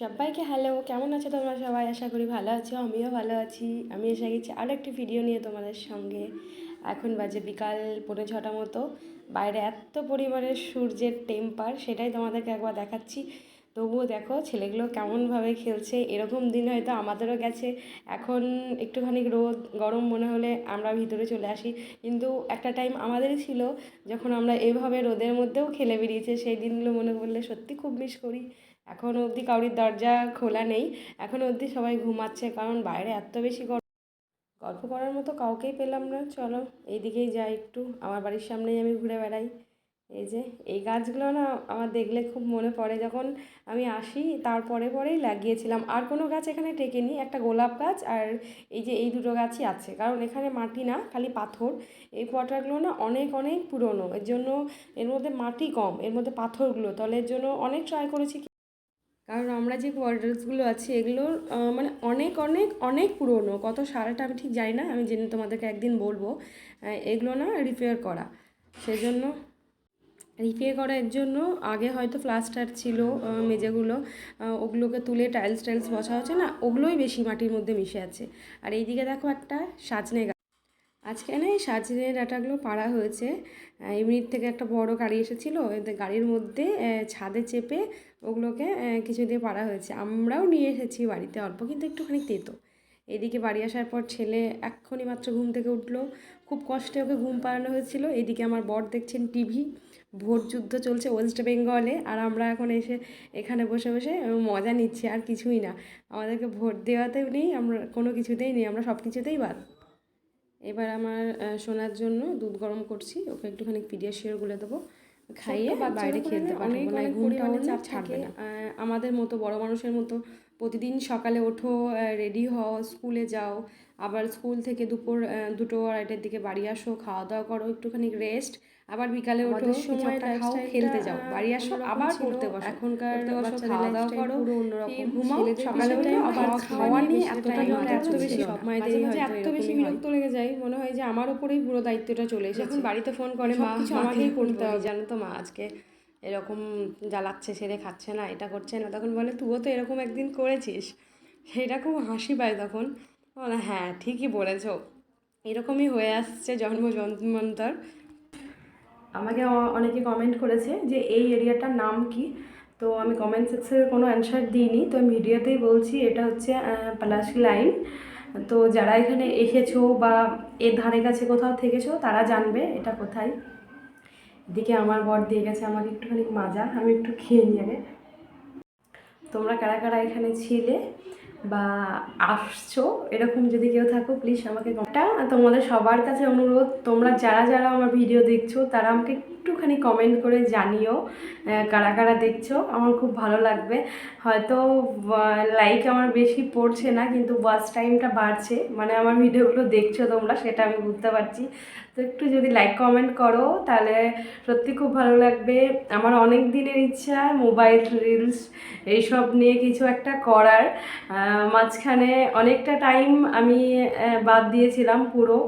সবাইকে হ্যালো কেমন আছো তোমরা সবাই? আশা করি ভালো আছো, আমিও ভালো আছি। আমি এসে গেছি আরও একটি ভিডিও নিয়ে তোমাদের সঙ্গে। এখন বাজে বিকাল পৌনে ছটা মতো। বাইরে এত পরিমাণে সূর্যের টেম্পার সেটাই তোমাদেরকে একবার দেখাচ্ছি। তবুও দেখো, ছেলেগুলো কেমনভাবে খেলছে, এরকম দিন হয়তো আমাদেরও গেছে। এখন একটুখানি রোদ, গরম মনে হলে আমরা ভিতরে চলে আসি। কিন্তু একটা টাইম আমাদেরই ছিল, যখন আমরা এভাবে রোদের মধ্যেও খেলে বেরিয়েছে, সেই দিনগুলো মনে করলে সত্যি খুব মিস করি। এখনও অবধি কাউরির দরজা খোলা নেই, এখন অবধি সবাই ঘুমাচ্ছে, কারণ বাইরে এত বেশি গরম গল্প করার মতো কাউকেই পেলাম না। চলো, এইদিকেই যাই একটু, আমার বাড়ির সামনেই আমি ঘুরে বেড়াই। এই যে, এই গাছগুলো না আমার দেখলে খুব মনে পড়ে, যখন আমি আসি তারপরে পরেই লাগিয়েছিলাম। আর কোনো গাছ এখানে টেকেনি একটা গোলাপ গাছ আর এই যে এই দুটো গাছই আছে, কারণ এখানে মাটি না, খালি পাথর। এই পটারগুলো না অনেক অনেক পুরনো, এর জন্য এর মধ্যে মাটি কম, এর মধ্যে পাথরগুলো, তাহলে এর জন্য অনেক ট্রাই করেছি কারণ আমরা যে কোয়ার্টার্সগুলো আছে এগুলোর মানে অনেক অনেক অনেক পুরনো। কত সালটা আমি ঠিক জানি না আমি জেনে তোমাদেরকে একদিন বলব। এগুলো না রিপেয়ার করা। সেজন্য রিপেয়ার করার জন্য আগে হয়তো প্লাস্টার ছিল আহ, মেঝেগুলো ওগুলোকে তুলে টাইলস টাইলস বসা হচ্ছে না ওগুলোই বেশি মাটির মধ্যে মিশে আছে। আর এইদিকে দেখো একটা সাজনে আজকে না এই সাজনে ডাটাগুলো পাড়া হয়েছে। এমনির থেকে একটা বড় গাড়ি এসেছিল, এতে গাড়ির মধ্যে ছাদে চেপে ওগুলোকে কিছু দিয়ে পাড়া হয়েছে। আমরাও নিয়ে এসেছি বাড়িতে অল্প, কিন্তু একটুখানি তেতো। এদিকে বাড়ি আসার পর ছেলে এক্ষুনি মাত্র ঘুম থেকে উঠল। খুব কষ্টে ওকে ঘুম পাড়ানো হয়েছিল। এদিকে আমার বর দেখছেন টিভি, ভোট যুদ্ধ চলছে ওয়েস্ট বেঙ্গলে, আর আমরা এখন এসে এখানে বসে বসে মজা নিচ্ছি, আর কিছুই না। আমাদেরকে ভোট দেওয়াতেও নেই, আমরা কোনো কিছুতেই নেই, আমরা সব কিছুতেই বাদ। এবার আমার শোনার সোনার জন্য দুধ গরম করছি ওকে একটুখানি পিডিয়াশিয়ার গুলে দেবো খাইয়ে বাইরে খেলতে পারব অনেক না অনেক ঘুমটাও চাপ ছাড়বে থাকে। না আহ, আমাদের মতো বড় মানুষের মতো প্রতিদিন সকালে ওঠো রেডি হও স্কুলে যাও। আবার স্কুল থেকে দুপুর দুটো আড়াইটার দিকে বাড়ি আসো খাওয়া দাওয়া করো একটুখানি রেস্ট আবার বিকালে ওঠো আমাদের কিছু সময় একটা খাও খেলতে যাও। বাড়ি আসো আবার পড়তে বসো এখনকার খাওয়া দাওয়া করো পুরো অন্যরকম। ঘুমাও সকালে উঠে আবার খাওয়া নিয়ে এতটা এত বেশি সব মাঝে এত বেশি বিরক্ত লেগে যায় মনে হয় যে আমার উপরেই পুরো দায়িত্বটা চলে এসেছে। এখন বাড়িতে ফোন করে মা সবকিছু আমাকেই করতে হবে। জানো তো মা আজকে এরকম জ্বালাচ্ছে সেরে খাচ্ছে না, এটা করছে না। তখন বলে, তুইও তো এরকম একদিন করেছিস। সেটা খুব হাসি পায় তখন। বলে হ্যাঁ ঠিকই বলেছ। এরকমই হয়ে আসছে জন্ম জন্মান্তর। আমাকে অনেকে কমেন্ট করেছে যে, এই এরিয়াটার নাম কি? তো আমি কমেন্ট সেকশনে কোনো অ্যান্সার দিইনি। তো আমি ভিডিওতেই বলছি, এটা হচ্ছে পলাশি লাইন তো যারা এখানে এসেছ বা এর ধারে কাছে কোথাও থেকেছো, তারা জানবে এটা কোথায়। এদিকে আমার বর দিয়ে গেছে আমাকে একটুখানি মাজা, আমি একটু খেয়ে নিয়ে আগে তোমরা কারা কারা এখানে ছিলে বা আসছো, এরকম যদি কেউ থাকো প্লিজ আমাকে তোমাদের সবার কাছে অনুরোধ, তোমরা যারা যারা আমার ভিডিও দেখছ, তারা আমাকে একটুখানি কমেন্ট করে জানিও কারা কারা দেখছ, আমার খুব ভালো লাগবে। হয়তো লাইক আমার বেশি পড়ছে না, কিন্তু ওয়াচ টাইমটা বাড়ছে মানে আমার ভিডিওগুলো দেখছ তোমরা, সেটা আমি বুঝতে পারছি। তো একটু যদি লাইক কমেন্ট করো, তাহলে সত্যি খুব ভালো লাগবে। আমার অনেক দিনের ইচ্ছা মোবাইল রিলস এইসব নিয়ে কিছু একটা করার। মাঝখানে অনেকটা টাইম আমি বাদ দিয়েছিলাম পুরো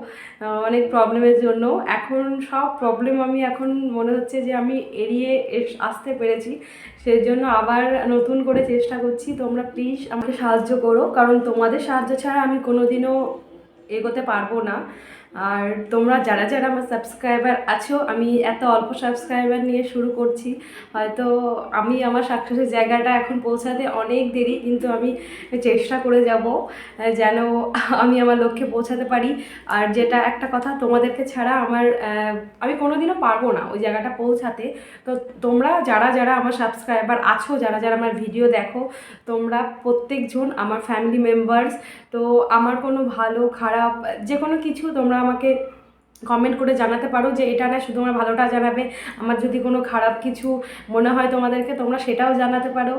অনেক প্রবলেমের জন্য। এখন সব প্রবলেম আমি এখন মনে হচ্ছে যে আমি এড়িয়ে আসতে পেরেছি। সেই জন্য আবার নতুন করে চেষ্টা করছি। তোমরা প্লিজ আমাকে সাহায্য করো। কারণ তোমাদের সাহায্য ছাড়া আমি কোনোদিনও এগোতে পারব না। আর তোমরা যারা যারা আমার সাবস্ক্রাইবার আছো, আমি এত অল্প সাবস্ক্রাইবার নিয়ে শুরু করছি। হয়তো আমি আমার সাকসেসের জায়গাটা এখন পৌঁছাতে অনেক দেরি, কিন্তু আমি চেষ্টা করে যাব যেন আমি আমার লক্ষ্যে পৌঁছাতে পারি। আর যেটা একটা কথা, তোমাদেরকে ছাড়া আমার আমি কোনোদিনও পারব না ওই জায়গাটা পৌঁছাতে। তো তোমরা যারা যারা আমার সাবস্ক্রাইবার আছো, যারা যারা আমার ভিডিও দেখো, তোমরা প্রত্যেকজন আমার ফ্যামিলি মেম্বার্স তো আমার কোনো ভালো, খারাপ, যে কোনো কিছু তোমরা আমাকে কমেন্ট করে জানাতে পারো যে এটা না শুধু আমার ভালোটা জানাবে। আমার যদি কোনো খারাপ কিছু মনে হয় তোমাদেরকে, তোমরা সেটাও জানাতে পারো।